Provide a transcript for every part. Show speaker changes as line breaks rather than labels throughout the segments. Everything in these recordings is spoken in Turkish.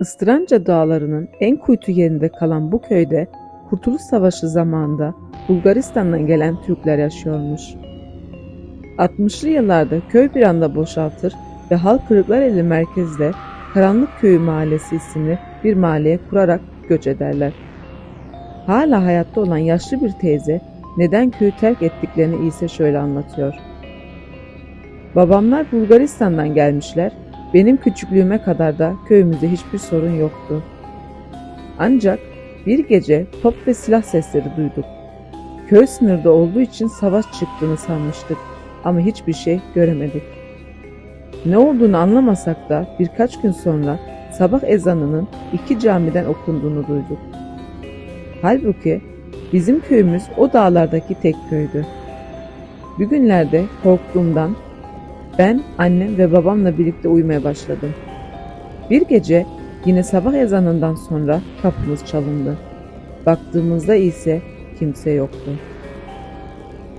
Istıranca dağlarının en kuytu yerinde kalan bu köyde Kurtuluş Savaşı zamanında Bulgaristan'dan gelen Türkler yaşıyormuş. 60'lı yıllarda köy bir anda boşaltır ve halk Kırıklareli merkezde Karanlık Köyü Mahallesi isimli bir mahalleye kurarak göç ederler. Hala hayatta olan yaşlı bir teyze neden köyü terk ettiklerini ise şöyle anlatıyor. Babamlar Bulgaristan'dan gelmişler. Benim küçüklüğüme kadar da köyümüzde hiçbir sorun yoktu. Ancak bir gece top ve silah sesleri duyduk. Köy sınırda olduğu için savaş çıktığını sanmıştık ama hiçbir şey göremedik. Ne olduğunu anlamasak da birkaç gün sonra sabah ezanının iki camiden okunduğunu duyduk. Halbuki bizim köyümüz o dağlardaki tek köydü. Bugünlerde korktuğumdan ben, annem ve babamla birlikte uyumaya başladım. Bir gece yine sabah ezanından sonra kapımız çalındı. Baktığımızda ise kimse yoktu.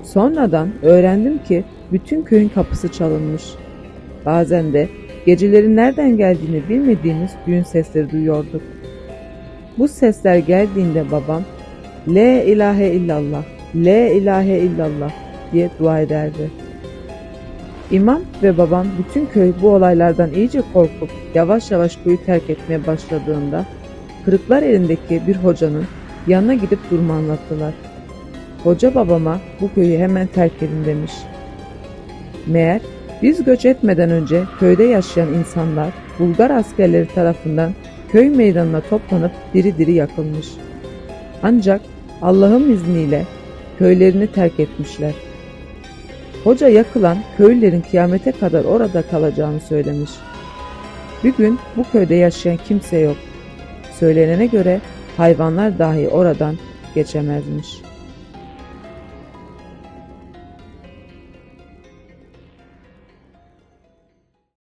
Sonradan öğrendim ki bütün köyün kapısı çalınmış. Bazen de gecelerin nereden geldiğini bilmediğimiz düğün sesleri duyuyorduk. Bu sesler geldiğinde babam La ilahe illallah, La ilahe illallah diye dua ederdi. İmam ve babam bütün köy bu olaylardan iyice korkup yavaş yavaş köyü terk etmeye başladığında kırıklar elindeki bir hocanın yanına gidip durumu anlattılar. Hoca babama bu köyü hemen terk edin demiş. Meğer biz göç etmeden önce köyde yaşayan insanlar Bulgar askerleri tarafından köy meydanına toplanıp diri diri yakılmış. Ancak Allah'ın izniyle köylerini terk etmişler. Hoca yakılan köylülerin kıyamete kadar orada kalacağını söylemiş. Bir gün bu köyde yaşayan kimse yok. Söylenene göre hayvanlar dahi oradan geçemezmiş.